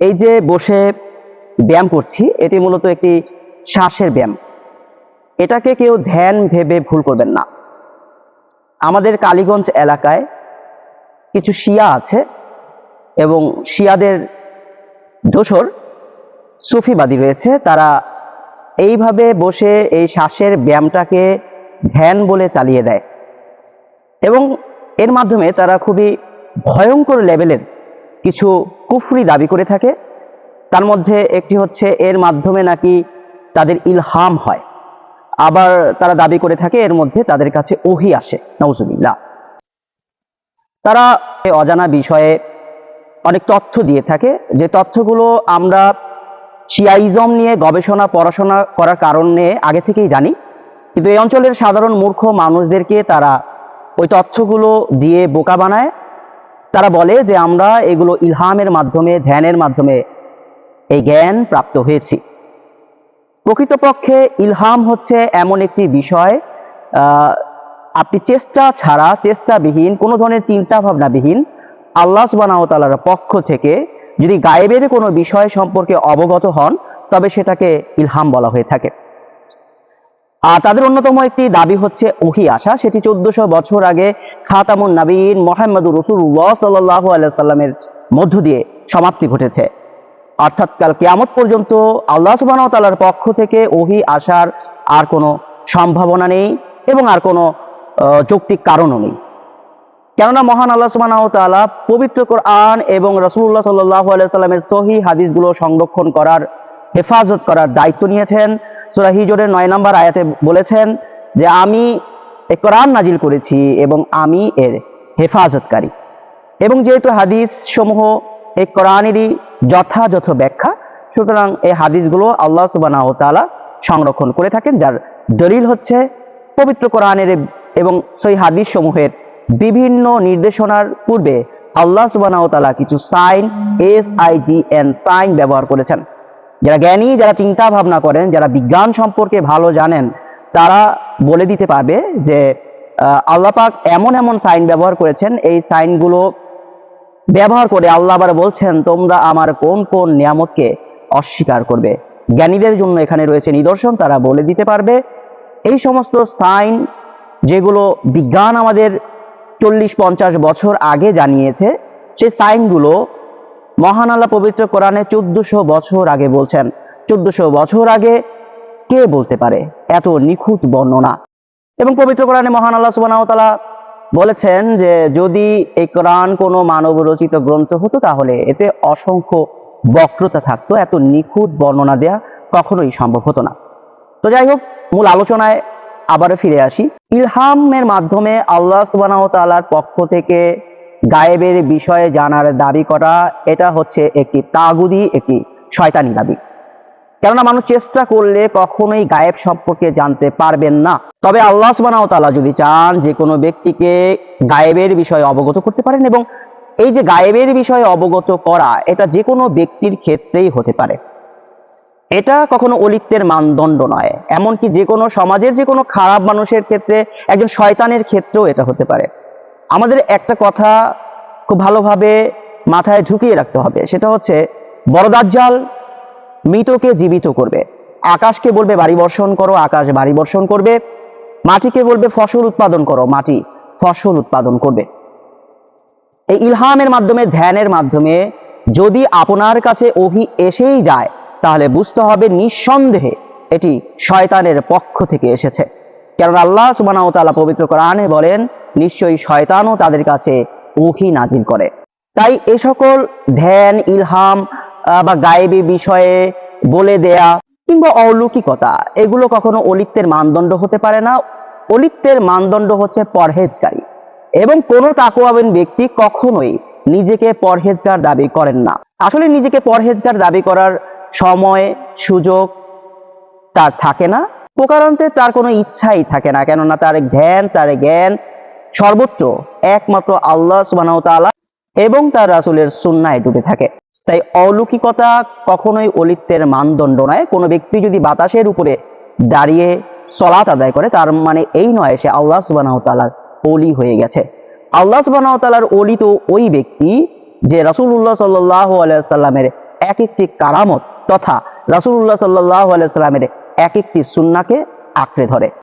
এই যে বসে ব্যায়াম করছি, এটি মূলত একটি শ্বাসের ব্যায়াম। এটাকে কেউ ধ্যান ভেবে ভুল করবেন না। আমাদের কালীগঞ্জ এলাকায় কিছু শিয়া আছে এবং শিয়াদের দোসর সুফিবাদী রয়েছে। তারা এইভাবে বসে এই শ্বাসের ব্যায়ামটাকে ধ্যান বলে চালিয়ে দেয় এবং এর মাধ্যমে তারা খুবই ভয়ঙ্কর লেভেলের কিছু কুফরি দাবি করে থাকে। তার মধ্যে একটি হচ্ছে এর মাধ্যমে নাকি তাদের ইলহাম হয়। আবার তারা দাবি করে থাকে এর মধ্যে তাদের কাছে ওহি আসে। নওজুবিল্লাহ তারা অজানা বিষয়ে অনেক তথ্য দিয়ে থাকে। যে তথ্যগুলো আমরা শিয়াইজম নিয়ে গবেষণা, পড়াশোনা করার কারণে আগে থেকেই জানি। কিন্তু এই অঞ্চলের সাধারণ মূর্খ মানুষদেরকে তারা ওই তথ্যগুলো দিয়ে বোকা বানায়। তারা বলে যে আমরা এগুলো ইলহামের মাধ্যমে, ধ্যানের মাধ্যমে এই জ্ঞান প্রাপ্ত হয়েছি। প্রকৃতপক্ষে ইলহাম হচ্ছে এমন একটি বিষয় আপনি চেষ্টা ছাড়া, চেষ্টাবিহীন, কোনো ধরনের চিন্তা ভাবনাবিহীন আল্লাহ সুবাহ তালার পক্ষ থেকে যদি গায়েবের কোনো বিষয় সম্পর্কে অবগত হন, তবে সেটাকে ইলহাম বলা হয়ে থাকে। তাদের অন্যতম একটি দাবি হচ্ছে ওহি আসা সেটি চোদ্দশো বছর আগে খাতামুন নবীন মোহাম্মদুর রসুল্লাহ সাল্লাহ আলাইসাল্লামের মধ্য দিয়ে সমাপ্তি ঘটেছে। অর্থাৎ কাল কিয়ামত পর্যন্ত আল্লাহ সুবাহ তালার পক্ষ থেকে ওহি আসার আর কোনো সম্ভাবনা নেই এবং আর কোনো যৌক্তিক কারণও নেই। কেননা মহান আল্লাহ সুবহানাহু ওয়া তাআলা পবিত্র কোরআন এবং রাসূলুল্লাহ সাল্লাল্লাহু আলাইহি সাল্লামের সহি হাদিসগুলো সংরক্ষণ করার হেফাজত করার দায়িত্ব নিয়েছেন। সূরা হিজরের নয় নম্বর আয়াতে বলেছেন যে আমি এই কোরআন নাজিল করেছি এবং আমি এর হেফাজতকারী। এবং যেহেতু হাদিস সমূহ এই কোরআনেরই যথাযথ ব্যাখ্যা, সুতরাং এই হাদিসগুলো আল্লাহ সুবহানাহু ওয়া তাআলা সংরক্ষণ করে থাকেন, যার দলিল হচ্ছে পবিত্র কোরআনের এবং সেই হাদিস সমূহের বিভিন্ন নির্দেশনার পূর্বে আল্লাহ সুবহানাহু ওয়া তাআলা কিছু sign, S I G N sign ব্যবহার করেছেন। যারা জ্ঞানী যারা চিন্তা ভাবনা করেন যারা বিজ্ঞান সম্পর্কে ভালো জানেন তারা বলে দিতে পারবে যে আহ, আল্লাহ পাক এমন এমন সাইন ব্যবহার করেছেন। এই সাইনগুলো ব্যবহার করে আল্লাহ আবার বলছেন তোমরা আমার কোন কোন নিয়ামতকে অস্বীকার করবে? জ্ঞানীদের জন্য এখানে রয়েছে নিদর্শন তারা বলে দিতে পারবে। এই সমস্ত সাইন যেগুলো বিজ্ঞান আমাদের চল্লিশ পঞ্চাশ বছর আগে জানিয়েছে সেই সাইনগুলো মহান আল্লাহ পবিত্র কোরআনে চোদ্দশো বছর আগে বলছেন। চোদ্দশো বছর আগে কে বলতে পারে? এত নিখুঁত বর্ণনা। এবং পবিত্র কোরআনে মহান আল্লাহ ওয়া বলেছেন যে, যদি এই কোরআন কোনো মানব রচিত গ্রন্থ হতো, তাহলে এতে অসংখ্য বক্রতা থাকতো, এত নিখুঁত বর্ণনা দেয়া কখনোই সম্ভব হতো না। তো যাই হোক, মূল আলোচনায় আবারও ফিরে আসি। ইলহামের মাধ্যমে আল্লাহ সুবহানাহু ওয়া তাআলার পক্ষ থেকে গায়েবের বিষয়ে জানার দাবি করা, এটা হচ্ছে একটি তাগুদি, একটি শয়তানি দাবি। কেননা মানুষ চেষ্টা করলে কখনোই গায়েব সম্পর্কে জানতে পারবেন না। তবে আল্লাহ সুবহানাহু ওয়া তাআলা যদি চান যে কোনো ব্যক্তিকে গায়েবের বিষয়ে অবগত করতে পারেন এবং এই যে গায়েবের বিষয়ে অবগত করা, এটা যে কোনো ব্যক্তির ক্ষেত্রেই হতে পারে। এটা কখনো অলিত্বের মানদণ্ড নয়। এমনকি যে কোনো সমাজের যে কোনো খারাপ মানুষের ক্ষেত্রে, একজন শয়তানের ক্ষেত্রেও এটা হতে পারে। আমাদের একটা কথা খুব ভালোভাবে মাথায় ঢুকিয়ে রাখতে হবে। সেটা হচ্ছে, বড় দাজ্জাল মৃতকে জীবিত করবে। আকাশকে বলবে, বাড়ি বর্ষণ করো, আকাশ বাড়ি বর্ষণ করবে। মাটিকে বলবে, ফসল উৎপাদন করো, মাটি ফসল উৎপাদন করবে। এই ইলহামের মাধ্যমে, ধ্যানের মাধ্যমে যদি আপনার কাছে অভি এসেই যায়, তাহলে বুঝতে হবে নিঃসন্দেহে এটি শয়তানের পক্ষ থেকে এসেছে। কারণ আল্লাহ তাআলা পবিত্র কোরআনে বলেন নিশ্চয়ই শয়তানও তাদের কাছে ওহি নাজিল করে। তাই এ সকল ধ্যান, ইলহাম বা গায়েবী বিষয়ে বলে দেয়া কিংবা অলৌকিকতা, এগুলো কখনো অলিত্বের মানদণ্ড হতে পারে না। অলিত্বের মানদণ্ড হচ্ছে পরহেজকারী এবং কোন তাকুয়াবেন ব্যক্তি কখনোই নিজেকে পরহেজগার দাবি করেন না। আসলে নিজেকে পরহেজগার দাবি করার সময়, সুযোগ তার থাকে না। প্রকারান্তে তার কোনো ইচ্ছাই থাকে না, কেননা তার ধ্যান, তার জ্ঞান সর্বত্র একমাত্র আল্লাহ সুবহানাহু ওয়া এবং তার রাসূলের সুন্নায় ডুবে থাকে। তাই অলৌকিকতা কখনোই অলিত্বের মানদণ্ড নয়। কোনো ব্যক্তি যদি বাতাসের উপরে দাঁড়িয়ে সলাত আদায় করে, তার মানে এই নয় সে আল্লাহ সুবহানাহু ওয়া তাআলার ওলি হয়ে গেছে। আল্লাহ সুবহানাহু ওয়া তাআলার ওলি তো ওই ব্যক্তি যে রাসূলুল্লাহ সাল্লাল্লাহু আলাইহি সাল্লামের এক একটি কারামত তথা রাসূলুল্লাহ সাল্লাল্লাহু আলাইহি সাল্লামের এক একটি সুন্নাকে আঁকড়ে ধরে।